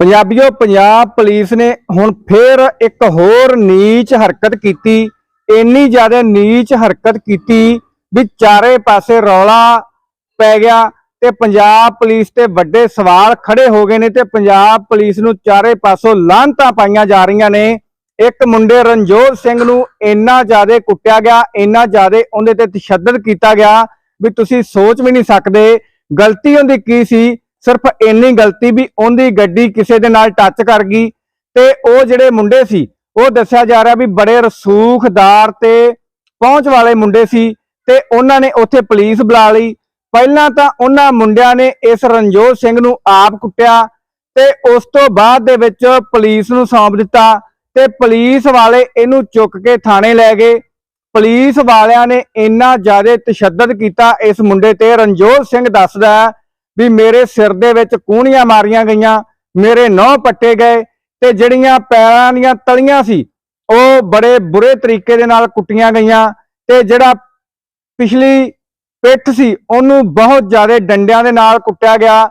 ਪੰਜਾਬੀਓ, Punjab police ਨੇ ਹੁਣ ਫੇਰ ਇੱਕ ਹੋਰ ਨੀਚ ਹਰਕਤ ਕੀਤੀ। ਇੰਨੀ ਜ਼ਿਆਦਾ ਨੀਚ ਹਰਕਤ ਕੀਤੀ ਵੀ ਚਾਰੇ ਪਾਸੇ ਰੌਲਾ ਪੈ ਗਿਆ ਤੇ ਪੰਜਾਬ ਪੁਲਿਸ ਤੇ ਵੱਡੇ ਸਵਾਲ ਖੜੇ ਹੋ ਗਏ ਨੇ ਤੇ ਪੰਜਾਬ ਪੁਲਿਸ ਨੂੰ ਚਾਰੇ ਪਾਸੋਂ ਲਾਂਤਾਂ ਪਾਈਆਂ ਜਾ ਰਹੀਆਂ ਨੇ। ਇੱਕ ਮੁੰਡੇ ਰਣਜੋਤ ਸਿੰਘ ਨੂੰ ਇੰਨਾ ਜ਼ਿਆਦਾ ਕੁੱਟਿਆ ਗਿਆ, ਇੰਨਾ ਜ਼ਿਆਦਾ ਉਹਦੇ ਤੇ ਤਸ਼ੱਦਦ ਕੀਤਾ ਗਿਆ ਵੀ ਤੁਸੀਂ ਸੋਚ ਵੀ ਨਹੀਂ ਸਕਦੇ। ਗਲਤੀ ਉਹਦੀ ਕੀ ਸੀ? ਸਿਰਫ ਇੰਨੀ ਗਲਤੀ ਵੀ ਉਹਦੀ ਗੱਡੀ ਕਿਸੇ ਦੇ ਨਾਲ ਟੱਚ ਕਰ ਗਈ ਤੇ ਉਹ ਜਿਹੜੇ ਮੁੰਡੇ ਸੀ, ਉਹ ਦੱਸਿਆ ਜਾ ਰਿਹਾ ਵੀ ਬੜੇ ਰਸੂਖਦਾਰ ਤੇ ਪਹੁੰਚ ਵਾਲੇ ਮੁੰਡੇ ਸੀ ਤੇ ਉਹਨਾਂ ਨੇ ਉੱਥੇ ਪੁਲਿਸ ਬੁਲਾ ਲਈ। ਪਹਿਲਾਂ ਤਾਂ ਉਹਨਾਂ ਮੁੰਡਿਆਂ ਨੇ ਇਸ ਰਣਜੋਤ ਸਿੰਘ ਨੂੰ ਆਪ ਕੁੱਟਿਆ ਤੇ ਉਸ ਤੋਂ ਬਾਅਦ ਦੇ ਵਿੱਚ ਪੁਲਿਸ ਨੂੰ ਸੌਂਪ ਦਿੱਤਾ ਤੇ ਪੁਲਿਸ ਵਾਲੇ ਇਹਨੂੰ ਚੁੱਕ ਕੇ ਥਾਣੇ ਲੈ ਗਏ। ਪੁਲਿਸ ਵਾਲਿਆਂ ਨੇ ਇੰਨਾ ਜ਼ਿਆਦਾ ਤਸ਼ੱਦਦ ਕੀਤਾ ਇਸ ਮੁੰਡੇ ਤੇ। ਰਣਜੋਤ ਸਿੰਘ ਦੱਸਦਾ ਹੈ ਵੀ ਮੇਰੇ ਸਿਰ ਦੇ ਵਿੱਚ ਕੂਣੀਆਂ ਮਾਰੀਆਂ ਗਈਆਂ, ਮੇਰੇ ਨਹੁੰ ਪੱਟੇ ਗਏ ਤੇ ਜਿਹੜੀਆਂ ਪੈਰਾਂ ਦੀਆਂ ਤਲੀਆਂ ਸੀ, ਉਹ ਬੜੇ ਬੁਰੇ ਤਰੀਕੇ ਦੇ ਨਾਲ ਕੁੱਟੀਆਂ ਗਈਆਂ ਤੇ ਜਿਹੜਾ ਪਿਛਲੀ ਪਿੱਠ ਸੀ, ਉਹਨੂੰ ਬਹੁਤ ਜ਼ਿਆਦਾ ਡੰਡਿਆਂ ਦੇ ਨਾਲ ਕੁੱਟਿਆ ਗਿਆ।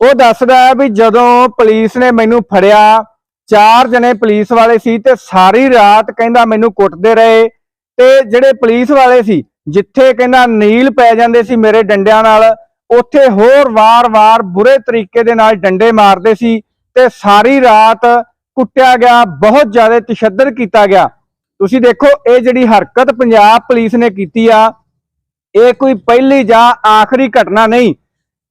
ਉਹ ਦੱਸਦਾ ਹੈ ਵੀ ਜਦੋਂ ਪੁਲਿਸ ਨੇ ਮੈਨੂੰ ਫੜਿਆ, ਚਾਰ ਜਣੇ ਪੁਲਿਸ ਵਾਲੇ ਸੀ ਤੇ ਸਾਰੀ ਰਾਤ ਕਹਿੰਦਾ ਮੈਨੂੰ ਕੁੱਟਦੇ ਰਹੇ ਤੇ ਜਿਹੜੇ ਪੁਲਿਸ ਵਾਲੇ ਸੀ, ਜਿੱਥੇ ਕਹਿੰਦਾ ਨੀਲ ਪੈ ਜਾਂਦੇ ਸੀ ਮੇਰੇ ਡੰਡਿਆਂ ਨਾਲ ਉੱਥੇ ਹੋਰ ਵਾਰ-ਵਾਰ ਬੁਰੇ ਤਰੀਕੇ ਦੇ ਨਾਲ ਡੰਡੇ ਮਾਰਦੇ ਸੀ ਤੇ ਸਾਰੀ ਰਾਤ ਕੁੱਟਿਆ ਗਿਆ, ਬਹੁਤ ਜ਼ਿਆਦਾ ਤਸ਼ੱਦਦ ਕੀਤਾ ਗਿਆ। ਤੁਸੀਂ ਦੇਖੋ, ਇਹ ਜਿਹੜੀ ਹਰਕਤ ਪੰਜਾਬ ਪੁਲਿਸ ਨੇ ਕੀਤੀ ਆ, ਇਹ ਕੋਈ ਪਹਿਲੀ ਜਾਂ ਆਖਰੀ ਘਟਨਾ ਨਹੀਂ।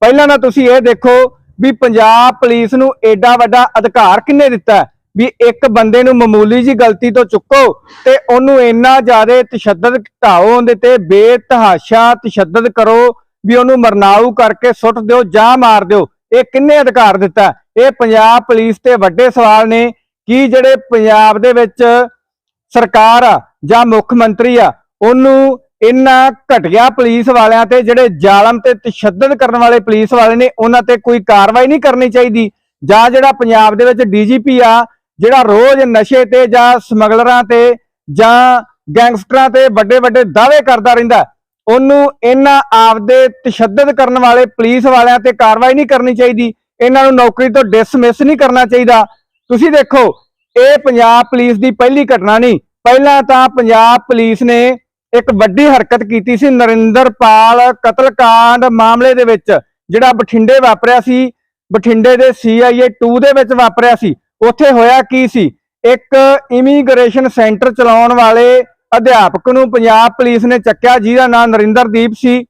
ਪਹਿਲਾਂ ਨਾ ਤੁਸੀਂ ਇਹ ਦੇਖੋ ਵੀ ਪੰਜਾਬ ਪੁਲਿਸ ਨੂੰ ਐਡਾ ਵੱਡਾ ਅਧਿਕਾਰ ਕਿੰਨੇ ਦਿੱਤਾ ਵੀ ਇੱਕ ਬੰਦੇ ਨੂੰ ਮਾਮੂਲੀ ਜੀ ਗਲਤੀ ਤੋਂ ਚੁੱਕੋ ਤੇ ਉਹਨੂੰ ਇੰਨਾ ਜ਼ਿਆਦਾ ਤਸ਼ੱਦਦ ਘਟਾਓ ਉਹਦੇ ਤੇ ਬੇਤਹਾਸ਼ਾ ਤਸ਼ੱਦਦ ਕਰੋ ਵੀ ਉਹਨੂੰ ਮਰਨਾਊ ਕਰਕੇ ਸੁੱਟ ਦਿਓ, ਜਾਂ ਮਾਰ ਦਿਓ, ਇਹ ਕਿੰਨੇ ਅਧਿਕਾਰ ਦਿੱਤਾ? ਇਹ ਪੰਜਾਬ ਪੁਲਿਸ ਤੇ ਵੱਡੇ ਸਵਾਲ ਨੇ ਕਿ ਜਿਹੜੇ ਪੰਜਾਬ ਦੇ ਵਿੱਚ ਸਰਕਾਰ ਆ ਜਾਂ ਮੁੱਖ ਮੰਤਰੀ ਆ, ਉਹਨੂੰ ਇਹਨਾਂ ਘਟਿਆ ਪੁਲਿਸ ਵਾਲਿਆਂ ਤੇ, ਜਿਹੜੇ ਜ਼ਾਲਮ ਤੇ ਤਸ਼ੱਦਦ ਕਰਨ ਵਾਲੇ ਪੁਲਿਸ ਵਾਲੇ ਨੇ, ਉਹਨਾਂ ਤੇ ਕੋਈ ਕਾਰਵਾਈ ਨਹੀਂ ਕਰਨੀ ਚਾਹੀਦੀ। ਜਾਂ ਜਿਹੜਾ ਪੰਜਾਬ ਦੇ ਵਿੱਚ ਡੀਜੀਪੀ ਆ, ਜਿਹੜਾ ਰੋਜ਼ ਨਸ਼ੇ ਤੇ ਜਾਂ ਸਮਗਲਰਾਂ ਤੇ ਜਾਂ ਗੈਂਗਸਟਰਾਂ ਤੇ ਵੱਡੇ ਵੱਡੇ ਦਾਅਵੇ ਕਰਦਾ ਰਹਿੰਦਾ ਉਹਨੂੰ ਇਹਨਾਂ ਆਪਦੇ ਤਸ਼ੱਦਦ ਕਰਨ ਵਾਲੇ ਪੁਲਿਸ ਵਾਲਿਆਂ ਤੇ ਕਾਰਵਾਈ ਨਹੀਂ ਕਰਨੀ ਚਾਹੀਦੀ। ਇਹਨਾਂ ਨੂੰ ਨੌਕਰੀ ਤੋਂ ਡਿਸਮਿਸ ਨਹੀਂ ਕਰਨਾ ਚਾਹੀਦਾ। ਤੁਸੀਂ ਦੇਖੋ, ਇਹ ਪੰਜਾਬ ਪੁਲਿਸ ਦੀ ਪਹਿਲੀ ਘਟਨਾ ਨਹੀਂ। ਪਹਿਲਾਂ ਤਾਂ ਪੰਜਾਬ ਪੁਲਿਸ ਨੇ ਇੱਕ ਵੱਡੀ ਹਰਕਤ ਕੀਤੀ ਸੀ ਨਰਿੰਦਰਪਾਲ ਕਤਲकांड ਮਾਮਲੇ ਦੇ ਵਿੱਚ, ਜਿਹੜਾ ਬਠਿੰਡੇ ਵਾਪਰਿਆ ਸੀ। ਬਠਿੰਡੇ ਦੇ CIA 2 ਦੇ ਵਿੱਚ ਵਾਪਰਿਆ ਸੀ। ਉੱਥੇ ਹੋਇਆ ਕੀ ਸੀ? ਇੱਕ ਇਮੀਗ੍ਰੇਸ਼ਨ ਸੈਂਟਰ ਚਲਾਉਣ ਵਾਲੇ ਅਧਿਆਪਕ ਨੂੰ ਪੰਜਾਬ ਪੁਲਿਸ ਨੇ ਚੱਕਿਆ, ਜਿਹਦਾ ਨਾਮ ਨਰਿੰਦਰਦੀਪ ਸੀ।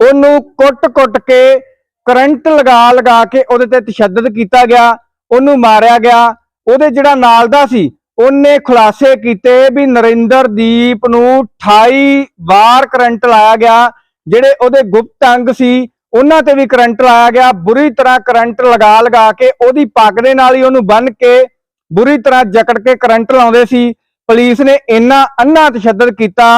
ਉਹਨੂੰ ਕੁੱਟ-ਕੁੱਟ ਕੇ ਕਰੰਟ ਲਗਾ ਲਗਾ ਕੇ ਉਹਦੇ ਤੇ ਤਸ਼ੱਦਦ ਕੀਤਾ ਗਿਆ, ਉਹਨੂੰ ਮਾਰਿਆ ਗਿਆ। ਉਹਦੇ ਜਿਹੜਾ ਨਾਲ ਦਾ ਸੀ, ਉਹਨੇ ਖੁਲਾਸੇ ਕੀਤੇ ਵੀ ਨਰਿੰਦਰਦੀਪ ਨੂੰ 28 ਵਾਰ ਕਰੰਟ ਲਾਇਆ ਗਿਆ, ਜਿਹੜੇ ਉਹਦੇ ਗੁਪਤ ਅੰਗ ਸੀ, ਉਹਨਾਂ ਤੇ ਵੀ ਕਰੰਟ ਲਾਇਆ ਗਿਆ। ਬੁਰੀ ਤਰ੍ਹਾਂ ਕਰੰਟ ਲਗਾ ਲਗਾ ਕੇ ਉਹਦੀ ਪੱਗ ਦੇ ਨਾਲ ਹੀ ਉਹਨੂੰ ਬੰਨ ਕੇ ਬੁਰੀ ਤਰ੍ਹਾਂ ਜਕੜ ਕੇ ਕਰੰਟ ਲਾਉਂਦੇ ਸੀ। ਪੁਲਿਸ ਨੇ ਇੰਨਾ ਅੰਨਾ ਤਸ਼ੱਦਦ ਕੀਤਾ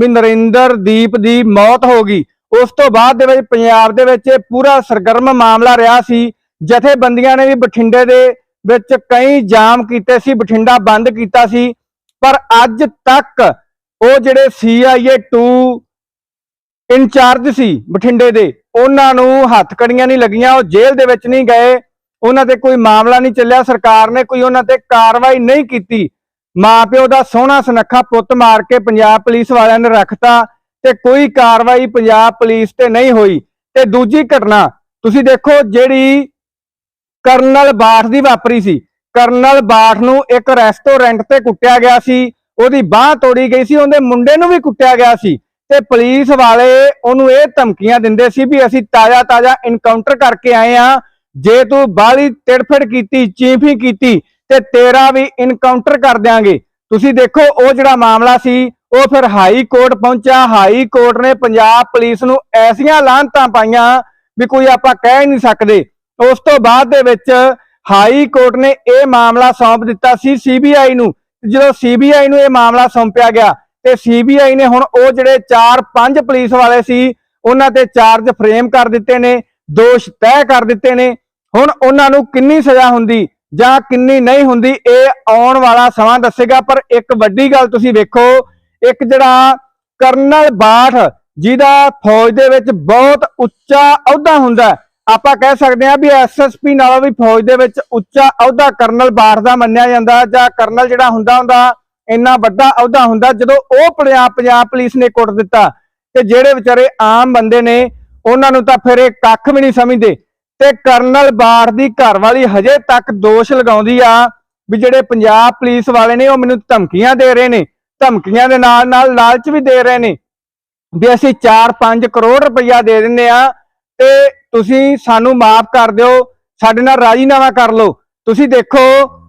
ਵੀ ਨਰਿੰਦਰ ਦੀਪ ਦੀ ਮੌਤ ਹੋ ਗਈ। ਉਸ ਤੋਂ ਬਾਅਦ ਦੇ ਵਿੱਚ ਪੰਜਾਬ ਦੇ ਵਿੱਚ ਇਹ ਪੂਰਾ ਸਰਗਰਮ ਮਾਮਲਾ ਰਿਹਾ ਸੀ। ਜਥੇਬੰਦੀਆਂ ਨੇ ਵੀ ਬਠਿੰਡੇ ਦੇ ਵਿੱਚ ਕਈ ਜਾਮ ਕੀਤੇ ਸੀ, ਬਠਿੰਡਾ ਬੰਦ ਕੀਤਾ ਸੀ। ਪਰ ਅੱਜ ਤੱਕ ਉਹ ਜਿਹੜੇ CIA 2 ਇੰਚਾਰਜ ਸੀ ਬਠਿੰਡੇ ਦੇ, ਉਹਨਾਂ ਨੂੰ ਹੱਥ ਕੜੀਆਂ ਨਹੀਂ ਲੱਗੀਆਂ, ਉਹ ਜੇਲ੍ਹ ਦੇ ਵਿੱਚ ਨਹੀਂ ਗਏ। ਉਹਨਾਂ ਤੇ ਕੋਈ ਮਾਮਲਾ ਨਹੀਂ ਚੱਲਿਆ, ਸਰਕਾਰ ਨੇ ਕੋਈ ਉਹਨਾਂ ਤੇ ਕਾਰਵਾਈ ਨਹੀਂ ਕੀਤੀ। ਮਾਪਿਓ ਦਾ ਸੋਹਣਾ ਸੁਨੱਖਾ ਪੁੱਤ ਮਾਰ ਕੇ ਪੰਜਾਬ ਪੁਲਿਸ ਵਾਲਿਆਂ ਨੇ ਰੱਖਤਾ ਤੇ ਕੋਈ ਕਾਰਵਾਈ ਪੰਜਾਬ ਪੁਲਿਸ ਤੇ ਨਹੀਂ ਹੋਈ। ਤੇ ਦੂਜੀ ਘਟਨਾ, ਤੁਸੀਂ ਦੇਖੋ ਜਿਹੜੀ ਕਰਨਲ ਬਾਠ ਦੀ ਵਾਪਰੀ ਸੀ। ਕਰਨਲ ਬਾਠ ਨੂੰ ਇੱਕ ਰੈਸਟੋਰੈਂਟ ਤੇ ਕੁੱਟਿਆ ਗਿਆ ਸੀ। ਉਹਦੀ ਬਾਹ ਤੋੜੀ ਗਈ ਸੀ, ਉਹਦੇ ਮੁੰਡੇ ਨੂੰ ਵੀ ਕੁੱਟਿਆ ਗਿਆ ਸੀ। ਤੇ ਪੁਲਿਸ ਵਾਲੇ ਉਹਨੂੰ ਇਹ ਧਮਕੀਆਂ ਦਿੰਦੇ ਸੀ ਵੀ ਅਸੀਂ ਤਾਜ਼ਾ ਤਾਜ਼ਾ ਇਨਕਾਊਂਟਰ ਕਰਕੇ ਆਏ ਆ ਜੇ ਤੂੰ ਬਾਲੀ ਤਿੜਫੜ ਕੀਤੀ, ਚੀਫੀ ਕੀਤੀ ਤੇ ਤੇਰਾ ਵੀ ਇਨਕਾਊਂਟਰ ਕਰ ਦਿਆਂਗੇ। ਤੁਸੀਂ ਦੇਖੋ, ਉਹ ਜਿਹੜਾ ਮਾਮਲਾ ਸੀ, ਉਹ ਫਿਰ ਹਾਈ ਕੋਰਟ ਪਹੁੰਚਿਆ। ਹਾਈ ਕੋਰਟ ਨੇ ਪੰਜਾਬ ਪੁਲਿਸ ਨੂੰ ਐਸੀਆਂ ਲਾਂਤਾਂ ਪਾਈਆਂ ਵੀ ਕੋਈ ਆਪਾਂ ਕਹਿ ਹੀ ਨਹੀਂ ਸਕਦੇ। ਉਸ ਤੋਂ ਬਾਅਦ ਦੇ ਵਿੱਚ ਹਾਈ ਕੋਰਟ ਨੇ ਇਹ ਮਾਮਲਾ ਸੌਂਪ ਦਿੱਤਾ ਸੀ ਸੀਬੀਆਈ ਨੂੰ। ਜਦੋਂ ਸੀਬੀਆਈ ਨੂੰ ਇਹ ਮਾਮਲਾ ਸੌਂਪਿਆ ਗਿਆ, ਤੇ ਸੀਬੀਆਈ ਨੇ ਹੁਣ ਉਹ ਜਿਹੜੇ 4-5 ਪੁਲਿਸ ਵਾਲੇ ਸੀ, ਉਹਨਾਂ ਤੇ ਚਾਰਜ ਫਰੇਮ ਕਰ ਦਿੱਤੇ ਨੇ, ਦੋਸ਼ ਤੈਅ ਕਰ ਦਿੱਤੇ ਨੇ। ਹੁਣ ਉਹਨਾਂ ਨੂੰ ਕਿੰਨੀ ਸਜ਼ਾ ਹੁੰਦੀ? ਜਾਂ ਕਿੰਨੀ ਨਹੀਂ ਹੁੰਦੀ, ਇਹ ਆਉਣ ਵਾਲਾ ਸਮਾਂ ਦੱਸੇਗਾ, ਪਰ ਇੱਕ ਵੱਡੀ ਗੱਲ ਤੁਸੀਂ ਵੇਖੋ, ਇੱਕ ਜਿਹੜਾ ਕਰਨਲ ਬਾਠ, ਜਿਹਦਾ ਫੌਜ ਦੇ ਵਿੱਚ ਬਹੁਤ ਉੱਚਾ ਅਹੁਦਾ ਹੁੰਦਾ ਆਪਾਂ ਕਹਿ ਸਕਦੇ ਹਾਂ ਵੀ ਐਸਐਸਪੀ ਨਾਲੋਂ ਵੀ ਫੌਜ ਦੇ ਵਿੱਚ ਉੱਚਾ ਅਹੁਦਾ ਕਰਨਲ ਬਾਠ ਦਾ ਮੰਨਿਆ ਜਾਂਦਾ, ਜਾਂ ਕਰਨਲ ਜਿਹੜਾ ਹੁੰਦਾ ਹੁੰਦਾ ਇੰਨਾ ਵੱਡਾ ਅਹੁਦਾ ਹੁੰਦਾ, ਜਦੋਂ ਉਹ ਪੰਜਾਬ ਪੰਜਾਬ ਪੁਲਿਸ ਨੇ ਕੁੱਟ ਦਿੱਤਾ, ਤੇ ਜਿਹੜੇ ਵਿਚਾਰੇ ਆਮ ਬੰਦੇ ਨੇ, ਉਹਨਾਂ ਨੂੰ ਤਾਂ ਫਿਰ ਇਹ ਕੱਖ ਵੀ ਨਹੀਂ ਸਮਝਦੇ। ਤੇ ਕਰਨਲ ਬਾਠ ਦੀ ਘਰਵਾਲੀ ਹਜੇ ਤੱਕ ਦੋਸ਼ ਲਗਾਉਂਦੀ ਆ ਵੀ ਜਿਹੜੇ ਪੰਜਾਬ ਪੁਲਿਸ ਵਾਲੇ ਨੇ ਉਹ ਮੈਨੂੰ ਧਮਕੀਆਂ ਦੇ ਰਹੇ ਨੇ, ਧਮਕੀਆਂ ਦੇ ਨਾਲ ਨਾਲ ਲਾਲਚ ਵੀ ਦੇ ਰਹੇ ਨੇ ਵੀ ਅਸੀਂ 4-5 ਕਰੋੜ ਰੁਪਈਆ ਦੇ ਦਿੰਨੇ ਆ ਤੇ ਤੁਸੀਂ ਸਾਨੂੰ ਮਾਫ ਕਰ ਦਿਓ, ਸਾਡੇ ਨਾਲ ਰਾਜੀਨਾਮਾ ਕਰ ਲਓ। ਤੁਸੀਂ ਦੇਖੋ,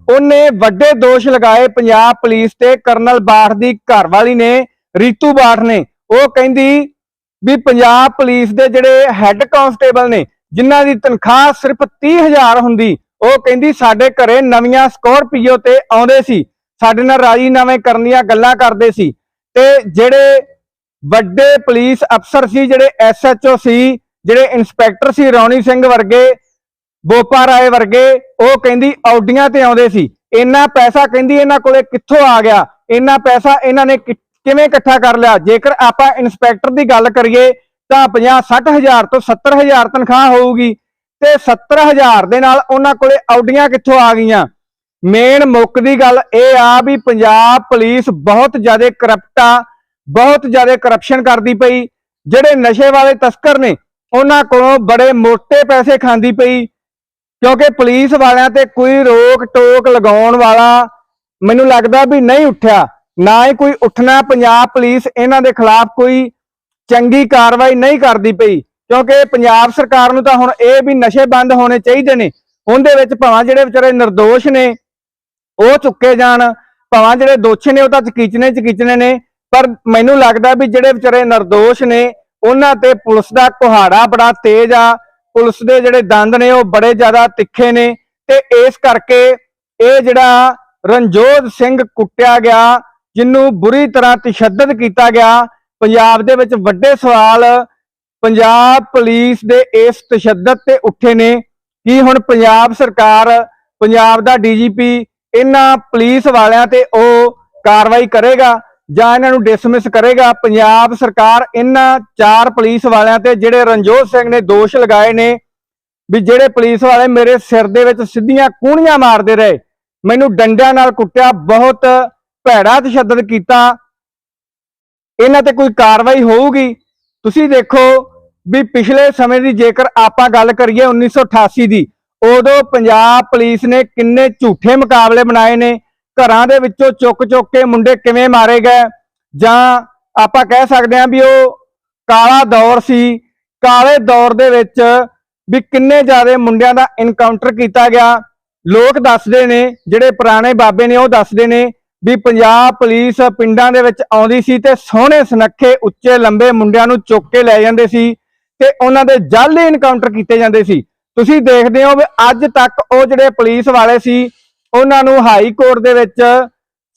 ਉਹਨੇ ਵੱਡੇ ਦੋਸ਼ ਲਗਾਏ ਪੰਜਾਬ ਪੁਲਿਸ ਤੇ, ਕਰਨਲ ਬਾਠ ਦੀ ਘਰਵਾਲੀ ਨੇ, ਰੀਤੂ ਬਾਠ ਨੇ। ਉਹ ਕਹਿੰਦੀ ਵੀ ਪੰਜਾਬ ਪੁਲਿਸ ਦੇ ਜਿਹੜੇ ਹੈੱਡ ਕਾਂਸਟੇਬਲ ਨੇ ਜਿਨ੍ਹਾਂ ਦੀ ਤਨਖਾਹ ਸਿਰਫ 30000 ਹੁੰਦੀ, ਉਹ ਕਹਿੰਦੀ ਸਾਡੇ ਘਰੇ ਨਵੀਆਂ ਸਕੋਰਪੀਓ ਤੇ ਆਉਂਦੇ ਸੀ। ਸਾਡੇ ਨਾਲ ਰਾਜੀਨਾਮੇ ਕਰਨ ਦੀਆਂ ਗੱਲਾਂ ਕਰਦੇ ਸੀ। ਤੇ ਜਿਹੜੇ ਵੱਡੇ ਪੁਲਿਸ ਅਫਸਰ ਸੀ, ਜਿਹੜੇ ਐਸਐਚਓ ਸੀ, ਜਿਹੜੇ ਇੰਸਪੈਕਟਰ ਸੀ ਰੌਣੀ ਸਿੰਘ ਵਰਗੇ, ਬੋਪਾ ਰਾਏ ਵਰਗੇ, ਉਹ ਕਹਿੰਦੀ ਆਉਡੀਆਂ ਤੇ ਆਉਂਦੇ ਸੀ। ਇੰਨਾ ਪੈਸਾ ਕਹਿੰਦੀ ਇਹਨਾਂ ਕੋਲੇ ਕਿੱਥੋਂ ਆ ਗਿਆ? ਇੰਨਾ ਪੈਸਾ ਇਹਨਾਂ ਨੇ ਕਿਵੇਂ ਇਕੱਠਾ ਕਰ ਲਿਆ? ਜੇਕਰ ਆਪਾਂ ਇੰਸਪੈਕਟਰ ਦੀ ਗੱਲ ਕਰੀਏ ਤਾਂ 50 60000 ਤੋਂ 70000 ਤਨਖਾਹ ਹੋਊਗੀ ਤੇ 70000 ਦੇ ਨਾਲ ਉਹਨਾਂ ਕੋਲੇ ਆਡੀਆਂ ਕਿੱਥੋਂ ਆ ਗਈਆਂ? ਮੇਨ ਮੁੱਕ ਦੀ ਗੱਲ ਇਹ ਆ ਵੀ ਪੰਜਾਬ ਪੁਲਿਸ ਬਹੁਤ ਜ਼ਿਆਦਾ ਕਰਪਟ ਆ, ਬਹੁਤ ਜ਼ਿਆਦਾ ਕਰਪਸ਼ਨ ਕਰਦੀ ਪਈ। ਜਿਹੜੇ ਨਸ਼ੇ ਵਾਲੇ ਤਸਕਰ ਨੇ, ਉਹਨਾਂ ਕੋਲੋਂ ਬੜੇ ਮੋٹے ਪੈਸੇ ਖਾਂਦੀ ਪਈ। ਕਿਉਂਕਿ ਪੁਲਿਸ ਵਾਲਿਆਂ ਤੇ ਕੋਈ ਰੋਕ ਟੋਕ ਲਗਾਉਣ ਵਾਲਾ ਮੈਨੂੰ ਲੱਗਦਾ ਵੀ ਨਹੀਂ ਉੱਠਿਆ। ਨਾ ਹੀ ਕੋਈ ਉੱਠਣਾ, ਪੰਜਾਬ ਪੁਲਿਸ ਇਹਨਾਂ ਦੇ ਖਿਲਾਫ ਕੋਈ ਚੰਗੀ ਕਾਰਵਾਈ ਨਹੀਂ ਕਰਦੀ ਪਈ, ਕਿਉਂਕਿ ਪੰਜਾਬ ਸਰਕਾਰ ਨੂੰ ਤਾਂ ਹੁਣ ਇਹ ਵੀ ਨਸ਼ੇ ਬੰਦ ਹੋਣੇ ਚਾਹੀਦੇ ਨੇ। ਉਹਦੇ ਵਿੱਚ ਭਾਵੇਂ ਜਿਹੜੇ ਵਿਚਾਰੇ ਨਿਰਦੋਸ਼ ਨੇ, ਉਹ ਚੁੱਕੇ ਜਾਣ, ਭਾਵੇਂ ਜਿਹੜੇ ਦੋਸ਼ੀ ਨੇ, ਉਹ ਤਾਂ ਚਕੀਚਨੇ ਚਕੀਚਨੇ ਨੇ, ਪਰ ਮੈਨੂੰ ਲੱਗਦਾ ਵੀ ਜਿਹੜੇ ਵਿਚਾਰੇ ਨਿਰਦੋਸ਼ ਨੇ, ਉਹਨਾਂ ਤੇ ਪੁਲਿਸ ਦਾ ਕੁਹਾੜਾ ਬੜਾ ਤੇਜ਼ ਆ। ਪੁਲਿਸ ਦੇ ਜਿਹੜੇ ਦੰਦ ਨੇ, ਉਹ ਬੜੇ ਜ਼ਿਆਦਾ ਤਿੱਖੇ ਨੇ। ਤੇ ਇਸ ਕਰਕੇ ਇਹ ਜਿਹੜਾ ਰਣਜੋਤ ਸਿੰਘ ਕੁੱਟਿਆ ਗਿਆ ਜਿੰਨੂੰ ਬੁਰੀ ਤਰ੍ਹਾਂ ਤਸ਼ੱਦਦ ਕੀਤਾ ਗਿਆ ਪੰਜਾਬ ਦੇ ਵਿੱਚ ਵੱਡੇ ਸਵਾਲ ਪੰਜਾਬ ਪੁਲਿਸ ਦੇ ਇਸ ਤਸ਼ੱਦਦ ਤੇ ਉੱਠੇ ਨੇ। ਕਿ ਹੁਣ ਪੰਜਾਬ ਸਰਕਾਰ, ਪੰਜਾਬ ਦਾ ਡੀਜੀਪੀ ਇਹਨਾਂ ਪੁਲਿਸ ਵਾਲਿਆਂ ਤੇ ਉਹ ਕਾਰਵਾਈ ਕਰੇਗਾ ਜਾਂ ਇਹਨਾਂ ਨੂੰ ਡਿਸਮਿਸ ਕਰੇਗਾ? ਪੰਜਾਬ ਸਰਕਾਰ ਇਹਨਾਂ ਚਾਰ ਪੁਲਿਸ ਵਾਲਿਆਂ ਤੇ ਜਿਹੜੇ ਰਣਜੋਤ ਸਿੰਘ ਨੇ ਦੋਸ਼ ਲਗਾਏ ਨੇ ਵੀ ਜਿਹੜੇ ਪੁਲਿਸ ਵਾਲੇ ਮੇਰੇ ਸਿਰ ਦੇ ਵਿੱਚ ਸਿੱਧੀਆਂ ਕੂਣੀਆਂ ਮਾਰਦੇ ਰਹੇ। ਮੈਨੂੰ ਡੰਡਿਆਂ ਨਾਲ ਕੁੱਟਿਆ, ਬਹੁਤ ਭੈੜਾ ਤਸ਼ੱਦਦ ਕੀਤਾ। ਇਹਨਾਂ ਤੇ ਕੋਈ ਕਾਰਵਾਈ ਹੋਊਗੀ? ਤੁਸੀਂ ਦੇਖੋ ਵੀ ਪਿਛਲੇ ਸਮੇਂ ਦੀ ਜੇਕਰ ਆਪਾਂ ਗੱਲ ਕਰੀਏ 1988 ਦੀ, ਉਦੋਂ ਪੰਜਾਬ ਪੁਲਿਸ ਨੇ ਕਿੰਨੇ ਝੂਠੇ ਮੁਕਾਬਲੇ ਬਣਾਏ ਨੇ? ਘਰਾਂ ਦੇ ਵਿੱਚੋਂ ਚੁੱਕ ਚੁੱਕ ਕੇ ਮੁੰਡੇ ਕਿਵੇਂ ਮਾਰੇ ਗਏ? ਜਾਂ ਆਪਾਂ ਕਹਿ ਸਕਦੇ ਹਾਂ ਵੀ ਉਹ ਕਾਲਾ ਦੌਰ ਸੀ, ਕਾਲੇ ਦੌਰ ਦੇ ਵਿੱਚ ਵੀ ਕਿੰਨੇ ਜ਼ਿਆਦਾ ਮੁੰਡਿਆਂ ਦਾ ਇਨਕਾਊਂਟਰ ਕੀਤਾ ਗਿਆ? ਲੋਕ ਦੱਸਦੇ ਨੇ, ਜਿਹੜੇ ਪੁਰਾਣੇ ਬਾਬੇ ਨੇ ਉਹ ਦੱਸਦੇ ਨੇ ਵੀ ਪੰਜਾਬ ਪੁਲਿਸ ਪਿੰਡਾਂ ਦੇ ਵਿੱਚ ਆਉਂਦੀ ਸੀ ਤੇ ਸੋਹਣੇ ਸੁਨੱਖੇ, ਉੱਚੇ, ਲੰਬੇ ਮੁੰਡਿਆਂ ਨੂੰ ਚੁੱਕ ਕੇ ਲੈ ਜਾਂਦੇ ਸੀ ਤੇ ਉਹਨਾਂ ਦੇ ਜਾਲੀ ਇਨਕਾਊਂਟਰ ਕੀਤੇ ਜਾਂਦੇ ਸੀ। ਤੁਸੀਂ ਦੇਖਦੇ ਹੋ ਵੀ ਅੱਜ ਤੱਕ ਉਹ ਜਿਹੜੇ ਪੁਲਿਸ ਵਾਲੇ ਸੀ, ਉਹਨਾਂ ਨੂੰ ਹਾਈ ਕੋਰਟ ਦੇ ਵਿੱਚ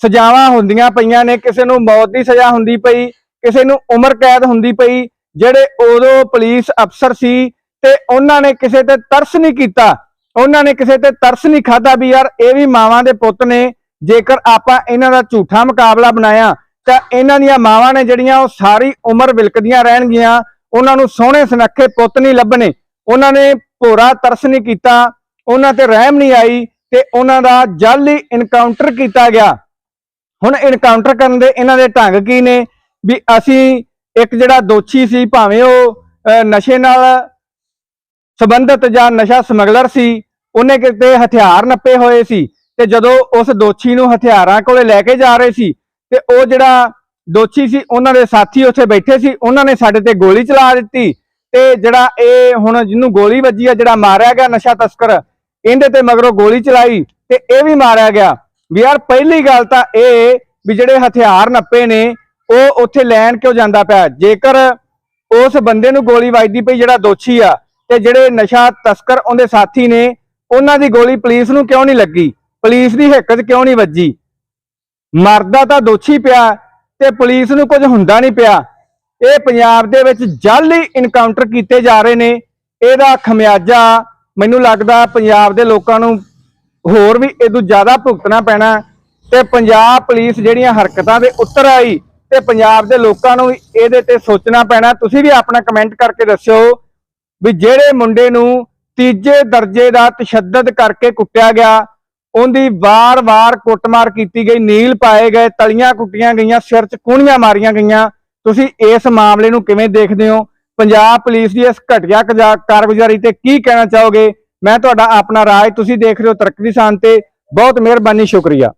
ਸਜ਼ਾਵਾਂ ਹੁੰਦੀਆਂ ਪਈਆਂ ਨੇ, ਕਿਸੇ ਨੂੰ ਮੌਤ ਦੀ ਸਜ਼ਾ ਹੁੰਦੀ ਪਈ, ਕਿਸੇ ਨੂੰ ਉਮਰ ਕੈਦ ਹੁੰਦੀ ਪਈ, ਜਿਹੜੇ ਉਦੋਂ ਪੁਲਿਸ ਅਫਸਰ ਸੀ ਤੇ ਉਹਨਾਂ ਨੇ ਕਿਸੇ ਤੇ ਤਰਸ ਨਹੀਂ ਕੀਤਾ, ਉਹਨਾਂ ਨੇ ਕਿਸੇ ਤੇ ਤਰਸ ਨਹੀਂ ਖਾਦਾ ਵੀ ਯਾਰ ਇਹ ਵੀ ਮਾਵਾਂ ਦੇ ਪੁੱਤ ਨੇ ਜੇਕਰ ਆਪਾਂ ਇਹਨਾਂ ਦਾ ਝੂਠਾ ਮੁਕਾਬਲਾ ਬਣਾਇਆ, ਤਾਂ ਇਹਨਾਂ ਦੀਆਂ ਮਾਵਾਂ ਨੇ ਜਿਹੜੀਆਂ ਉਹ ਸਾਰੀ ਉਮਰ ਵਿਲਕਦੀਆਂ ਰਹਿਣਗੀਆਂ, ਉਹਨਾਂ ਨੂੰ ਸੋਹਣੇ ਸੁਨੱਖੇ ਪੁੱਤ ਨਹੀਂ ਲੱਭਣੇ। ਉਹਨਾਂ ਨੇ ਭੋਰਾ ਤਰਸ ਨਹੀਂ ਕੀਤਾ, ਉਹਨਾਂ ਤੇ ਰਹਿਮ ਨਹੀਂ ਆਈ ਤੇ ਉਹਨਾਂ ਦਾ ਜਾਲੀ ਇਨਕਾਊਂਟਰ ਕੀਤਾ ਗਿਆ। ਹੁਣ ਇਨਕਾਊਂਟਰ ਕਰਨ ਦੇ ਇਹਨਾਂ ਦੇ ਢੰਗ ਕੀ ਨੇ? ਵੀ ਅਸੀਂ ਇੱਕ ਜਿਹੜਾ ਦੋਸ਼ੀ ਸੀ, ਭਾਵੇਂ ਉਹ ਨਸ਼ੇ ਨਾਲ ਸੰਬੰਧਿਤ ਜਾਂ ਨਸ਼ਾ ਸਮਗਲਰ ਸੀ, ਉਹਨੇ ਕਿਤੇ ਹਥਿਆਰ ਨੱਪੇ ਹੋਏ ਸੀ। ਤੇ ਜਦੋਂ ਉਸ ਦੋਸ਼ੀ ਨੂੰ ਹਥਿਆਰਾਂ ਕੋਲੇ ਲੈ ਕੇ ਜਾ ਰਹੇ ਸੀ, ਤੇ ਉਹ ਜਿਹੜਾ ਦੋਸ਼ੀ ਸੀ, ਉਹਨਾਂ ਦੇ ਸਾਥੀ ਉੱਥੇ ਬੈਠੇ ਸੀ, ਉਹਨਾਂ ਨੇ ਸਾਡੇ ਤੇ ਗੋਲੀ ਚਲਾ ਦਿੱਤੀ। ਤੇ ਜਿਹੜਾ ਇਹ ਹੁਣ ਜਿਹਨੂੰ ਗੋਲੀ ਵੱਜੀ ਆ, ਜਿਹੜਾ ਮਾਰਿਆ ਗਿਆ ਨਸ਼ਾ ਤਸਕਰ, ਇਹਦੇ ਤੇ ਮਗਰੋਂ ਗੋਲੀ ਚਲਾਈ ਤੇ ਇਹ ਵੀ ਮਾਰਿਆ ਗਿਆ। ਵੀ ਯਾਰ, ਪਹਿਲੀ ਗੱਲ ਤਾਂ ਇਹ ਵੀ ਜਿਹੜੇ ਹਥਿਆਰ ਨੱਪੇ ਨੇ, ਉਹ ਉੱਥੇ ਲੈਣ ਕਿਉਂ ਜਾਂਦਾ ਪਿਆ? ਜੇਕਰ ਉਸ ਬੰਦੇ ਨੂੰ ਗੋਲੀ ਵੱਜਦੀ ਪਈ, ਜਿਹੜਾ ਦੋਸ਼ੀ ਆ, ਤੇ ਜਿਹੜੇ ਨਸ਼ਾ ਤਸਕਰ ਉਹਦੇ ਸਾਥੀ ਨੇ, ਉਹਨਾਂ ਦੀ ਗੋਲੀ ਪੁਲਿਸ ਨੂੰ ਕਿਉਂ ਨਹੀਂ ਲੱਗੀ? ਪੁਲਿਸ ਦੀ ਹਿੱਕ 'ਚ ਕਿਉਂ ਨਹੀਂ ਵੱਜੀ? ਮਰਦਾ ਤਾਂ ਦੋਸ਼ੀ ਪਿਆ ਤੇ ਪੁਲਿਸ ਨੂੰ ਕੁਝ ਹੁੰਦਾ ਨਹੀਂ ਪਿਆ। ਇਹ ਪੰਜਾਬ ਦੇ ਵਿੱਚ ਜਾਲੀ ਇਨਕਾਊਂਟਰ ਕੀਤੇ ਜਾ ਰਹੇ ਨੇ। ਇਹਦਾ ਖਮਿਆਜਾ ਮੈਨੂੰ ਲੱਗਦਾ ਪੰਜਾਬ ਦੇ ਲੋਕਾਂ ਨੂੰ ਹੋਰ ਵੀ ਇਹ ਤੋਂ ਜ਼ਿਆਦਾ ਭੁਗਤਣਾ ਪੈਣਾ ਤੇ ਪੰਜਾਬ ਪੁਲਿਸ ਜਿਹੜੀਆਂ ਹਰਕਤਾਂ ਦੇ ਉੱਤਰ ਆਈ ਤੇ ਪੰਜਾਬ ਦੇ ਲੋਕਾਂ ਨੂੰ ਇਹਦੇ ਤੇ ਸੋਚਣਾ ਪੈਣਾ। ਤੁਸੀਂ ਵੀ ਆਪਣਾ ਕਮੈਂਟ ਕਰਕੇ ਦੱਸਿਓ ਵੀ ਜਿਹੜੇ ਮੁੰਡੇ ਨੂੰ ਤੀਜੇ ਦਰਜੇ ਦਾ ਤਸ਼ੱਦਦ ਕਰਕੇ ਕੁੱਟਿਆ ਗਿਆ ਉਹਦੀ ਵਾਰ-ਵਾਰ ਕੁੱਟਮਾਰ ਕੀਤੀ ਗਈ, ਨੀਲ ਪਾਏ ਗਏ, ਤਲੀਆਂ ਕੁੱਟੀਆਂ ਗਈਆਂ, ਸਿਰ 'ਚ ਕੂਣੀਆਂ ਮਾਰੀਆਂ ਗਈਆਂ। ਤੁਸੀਂ ਇਸ ਮਾਮਲੇ ਨੂੰ ਕਿਵੇਂ ਦੇਖਦੇ ਹੋ? ਪੰਜਾਬ ਪੁਲਿਸ ਦੀ ਇਸ ਘਟੀਆ ਕਜਾ- ਕਾਰਗੁਜ਼ਾਰੀ ਤੇ ਕੀ ਕਹਿਣਾ ਚਾਹੋਗੇ? ਮੈਂ ਤੁਹਾਡਾ ਆਪਣਾ ਰਾਜ ਤੁਸੀਂ ਦੇਖ ਰਹੇ ਹੋ ਤਰੱਕੀ ਦੀ ਸਾਨ ਤੇ। ਬਹੁਤ ਮਿਹਰਬਾਨੀ, ਸ਼ੁਕਰੀਆ।